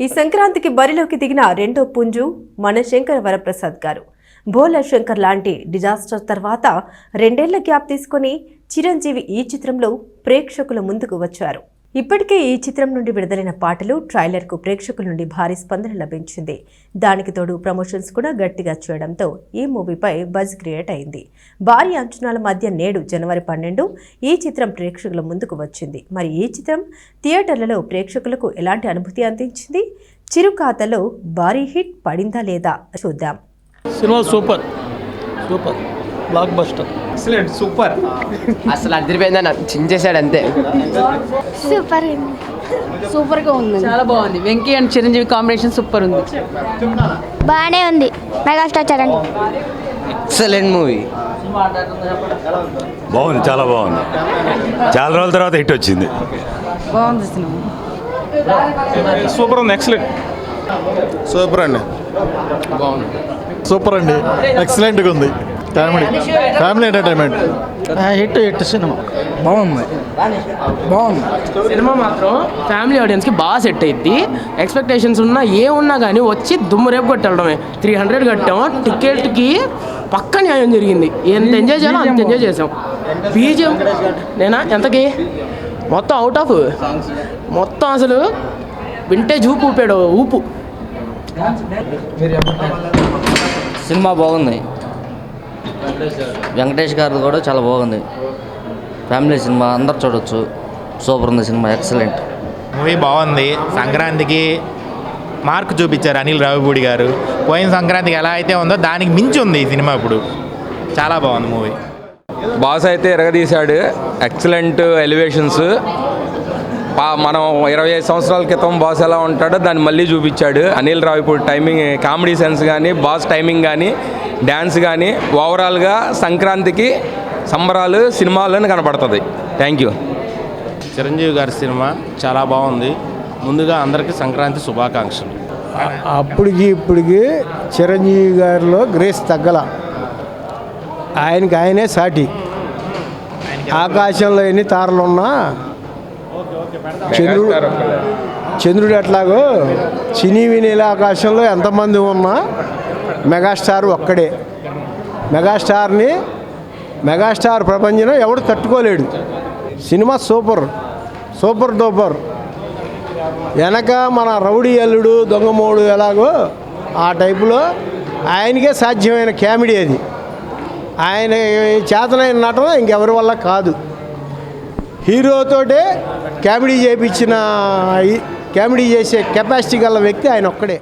ఈ సంక్రాంతికి బరిలోకి దిగిన రెండో పుంజు మన శంకర వరప్రసాద్ గారు. భోలా శంకర్ లాంటి డిజాస్టర్ తర్వాత రెండేళ్ళ గ్యాప్ తీసుకొని చిరంజీవి ఈ చిత్రంలో ప్రేక్షకుల ముందుకు వచ్చారు. ఇప్పటికే ఈ చిత్రం నుండి విడుదలైన పాటలు ట్రైలర్కు ప్రేక్షకుల నుండి భారీ స్పందన లభించింది. దానికి తోడు ప్రమోషన్స్ కూడా గట్టిగా చేయడంతో ఈ మూవీపై బజ్ క్రియేట్ అయింది. భారీ అంచనాల మధ్య నేడు జనవరి పన్నెండు ఈ చిత్రం ప్రేక్షకుల ముందుకు వచ్చింది. మరి ఈ చిత్రం థియేటర్లలో ప్రేక్షకులకు ఎలాంటి అనుభూతి అందించింది? చిరుకాతలో భారీ హిట్ పడిందా లేదా? చూద్దాం. Cinema super. Super. Blockbuster excellent super అసలు అదిరిపోయిందని చించేశాడు అంతే. సూపర్ ఉంది సూపర్గా ఉంది చాలా బాగుంది. Venky and Chiranjeevi combination super ఉంది. బాగానే ఉంది. మెగాస్టార్ చరణ్. ఎక్సలెంట్ మూవీ బాగుంది చాలా బాగుంది. చాలా రోజుల తర్వాత హిట్ వచ్చింది. బాగుంది సినిమా. సూపర్ ఉంది ఎక్సలెంట్ సూపర్ అండి. సూపర్ అండి. ఎక్సలెంట్గా ఉంది. Family family entertainment hit hit cinema. బాగుంది. బాగుంది. సినిమా మాత్రం ఫ్యామిలీ ఆడియన్స్కి బాగా సెట్ అయింది ఎక్స్పెక్టేషన్స్ ఉన్నా ఏ ఉన్నా కానీ వచ్చి దుమ్ము రేపు కొట్టడమే. త్రీ హండ్రెడ్ కట్టాము టికెట్కి పక్క న్యాయం జరిగింది. ఎంత ఎంజాయ్ చేయాలో అంత ఎంజాయ్ చేసాం. బీజిఎం. నేనా? ఎంతకి? మొత్తం అవుట్ ఆఫ్ మొత్తం అసలు వింటేజ్ ఊపు ఊపాడు ఊపు. సినిమా బాగుంది. వెంకటేష్ గారిది కూడా చాలా బాగుంది. ఫ్యామిలీ సినిమా అందరు చూడొచ్చు. సూపర్ ఉంది సినిమా ఎక్సలెంట్. మూవీ బాగుంది. సంక్రాంతికి మార్క్ చూపించారు అనిల్ రావిపూడి గారు. పోయిన సంక్రాంతికి ఎలా అయితే ఉందో దానికి మించి ఉంది ఈ సినిమా ఇప్పుడు. చాలా బాగుంది మూవీ. బాస్ అయితే ఎరగదీశాడు. Excellent elevations. పా మనం ఇరవై ఐదు సంవత్సరాల క్రితం బాస్ ఎలా ఉంటాడో దాన్ని మళ్ళీ చూపించాడు. Anil Ravipudi timing comedy sense కానీ బాస్ టైమింగ్ కానీ డ్యాన్స్ కానీ ఓవరాల్గా సంక్రాంతికి సంబరాలు సినిమాలను కనపడుతుంది. థ్యాంక్ యూ చిరంజీవి గారి సినిమా చాలా బాగుంది. ముందుగా అందరికీ సంక్రాంతి శుభాకాంక్షలు. అప్పటికి ఇప్పటికి చిరంజీవి గారిలో గ్రేస్ తగ్గల. ఆయనకి ఆయనే సాటి. ఆకాశంలో ఎన్ని తారలు ఉన్నా చంద్రుడు చంద్రుడు ఎట్లాగో సినీ వినీల ఆకాశంలో ఎంతమంది ఉన్నా మెగాస్టార్ ఒక్కడే. మెగాస్టార్ని మెగాస్టార్ ప్రపంచం ఎవడు తట్టుకోలేడు. Cinema super super duper. వెనక మన రౌడీ అల్లుడు దొంగమోడు ఎలాగో ఆ టైపులో ఆయనకే సాధ్యమైన కామెడీ అది. ఆయన చేతనైన నటన ఇంకెవరి వల్ల కాదు. హీరోతోటే కామెడీ చేయించిన కామెడీ చేసే కెపాసిటీ గల వ్యక్తి ఆయన ఒక్కడే.